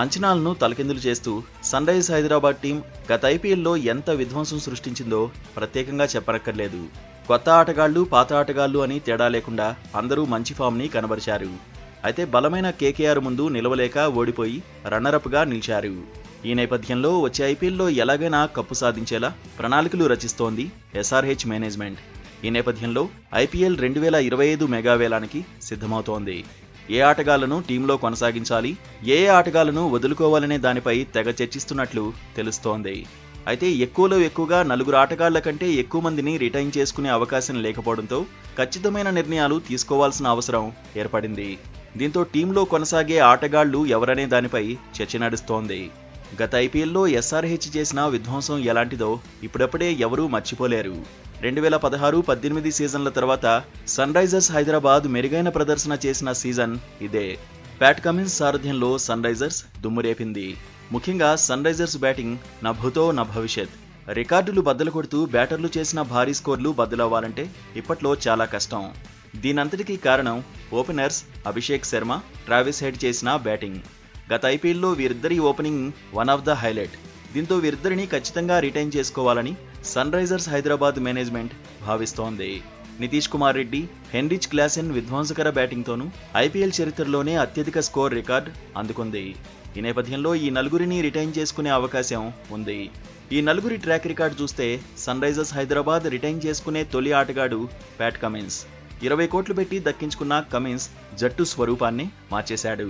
అంచనాలను తలకిందులు చేస్తూ సన్ రైజ్ హైదరాబాద్ టీం గత ఐపీఎల్లో ఎంత విధ్వంసం సృష్టించిందో ప్రత్యేకంగా చెప్పనక్కర్లేదు. కొత్త ఆటగాళ్ళు పాత ఆటగాళ్ళు అని తేడా లేకుండా అందరూ మంచి ఫామ్ని కనబరిచారు. అయితే బలమైన కేకేఆర్ ముందు నిలవలేక ఓడిపోయి రన్నరప్గా నిలిచారు. ఈ నేపథ్యంలో వచ్చే ఐపీఎల్లో ఎలాగైనా కప్పు సాధించేలా ప్రణాళికలు రచిస్తోంది ఎస్ఆర్హెచ్ మేనేజ్మెంట్. ఈ నేపథ్యంలో ఐపీఎల్ రెండు వేల ఇరవై ఐదు మెగావేలానికి సిద్ధమవుతోంది. ఏ ఆటగాళ్ళను టీంలో కొనసాగించాలి? ఏ ఆటగాళ్ళను వదులుకోవాలనే దానిపై తెగ చర్చిస్తున్నట్లు తెలుస్తోంది. అయితే ఎక్కువలో ఎక్కువగా నలుగురు ఆటగాళ్ళ కంటే ఎక్కువ మందిని రిటైన్ చేసుకునే అవకాశం లేకపోవడంతో ఖచ్చితమైన నిర్ణయాలు తీసుకోవాల్సిన అవసరం ఏర్పడింది. దీంతో టీంలో కొనసాగే ఆటగాళ్ళు ఎవరనే దానిపై చర్చ నడుస్తోంది. గత ఐపీఎల్లో ఎస్ఆర్హెచ్ చేసిన విధ్వంసం ఎలాంటిదో ఇప్పుడప్పుడే ఎవరూ మర్చిపోలేరు. రెండు వేల పదహారు పద్దెనిమిది సీజన్ల తర్వాత సన్ రైజర్స్ హైదరాబాద్ మెరుగైన ప్రదర్శన చేసిన సీజన్ ఇదే. ప్యాట్ కమిన్స్ సారథ్యంలో సన్ రైజర్స్ దుమ్మురేపింది ముఖ్యంగా సన్ రైజర్స్ బ్యాటింగ్ నా భూతో నా భవిష్యత్. రికార్డులు బద్దలు కొడుతూ బ్యాటర్లు చేసిన భారీ స్కోర్లు బద్దలవ్వాలంటే ఇప్పట్లో చాలా కష్టం. దీనంతటికీ కారణం openers Abhishek Sharma Travis Head చేసిన బ్యాటింగ్. గత ఐపీఎల్లో వీరిద్దరి opening one of the highlight. దీంతో వీరిద్దరిని ఖచ్చితంగా రిటైన్ చేసుకోవాలని సన్ రైజర్స్ హైదరాబాద్ మేనేజ్మెంట్ భావిస్తోంది. నితీష్ కుమార్ రెడ్డి హెన్రిచ్ క్లాసెన్ విధ్వంసకర బ్యాటింగ్తోనూ ఐపీఎల్ చరిత్రలోనే అత్యధిక స్కోర్ రికార్డ్ అందుకుంది. ఈ నేపథ్యంలో ఈ నలుగురిని రిటైన్ చేసుకునే అవకాశం ఉంది. ఈ నలుగురి ట్రాక్ రికార్డ్ చూస్తే సన్ రైజర్స్ హైదరాబాద్ రిటైన్ చేసుకునే తొలి ఆటగాడు ప్యాట్ కమిన్స్. ఇరవై కోట్లు పెట్టి దక్కించుకున్న కమిన్స్ జట్టు స్వరూపాన్ని మార్చేశాడు.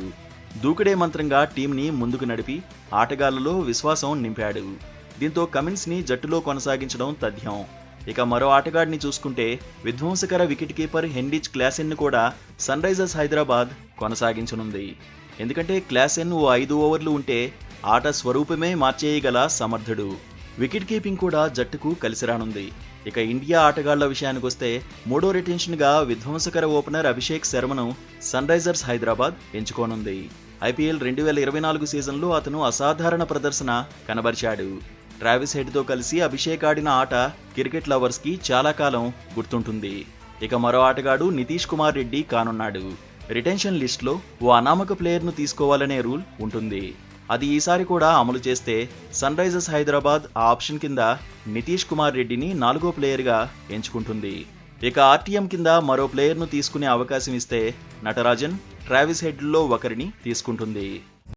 దూకుడే మంత్రంగా టీంని ముందుకు నడిపి ఆటగాళ్ళలో విశ్వాసం నింపాడు. దీంతో కమిన్స్ని జట్టులో కొనసాగించడం తథ్యం. ఇక మరో ఆటగాడిని చూసుకుంటే విధ్వంసకర వికెట్ కీపర్ హెన్రిచ్ క్లాసెన్ కూడా సన్ రైజర్స్ హైదరాబాద్ కొనసాగించనుంది. ఎందుకంటే క్లాసెన్ ఓ ఐదు ఓవర్లు ఉంటే ఆట స్వరూపమే మార్చేయగల సమర్థుడు. వికెట్ కీపింగ్ కూడా జట్టుకు కలిసి రానుంది. ఇక ఇండియా ఆటగాళ్ళ విషయానికొస్తే మూడో రిటెన్షన్గా విధ్వంసకర ఓపెనర్ అభిషేక్ శర్మను సన్ రైజర్స్ హైదరాబాద్ ఎంచుకోనుంది. ఐపీఎల్ రెండు వేల ఇరవై నాలుగు సీజన్లో అతను అసాధారణ ప్రదర్శన కనబరిచాడు. ట్రావిస్ హెడ్తో కలిసి అభిషేక్ ఆడిన ఆట క్రికెట్ లవర్స్కి చాలా కాలం గుర్తుంటుంది. ఇక మరో ఆటగాడు నితీష్ కుమార్ రెడ్డి కానున్నాడు. రిటెన్షన్ లిస్ట్లో ఓ అనామక ప్లేయర్ను తీసుకోవాలనే రూల్ ఉంటుంది. అది ఈసారి కూడా అమలు చేస్తే సన్ రైజర్స్ హైదరాబాద్ ఆ ఆప్షన్ కింద నితీష్ కుమార్ రెడ్డిని నాలుగో ప్లేయర్గా ఎంచుకుంటుంది. ఇక ఆర్టీఎం కింద మరో ప్లేయర్ను తీసుకునే అవకాశం ఇస్తే నటరాజన్ ట్రావిస్ హెడ్లో ఒకరిని తీసుకుంటుంది.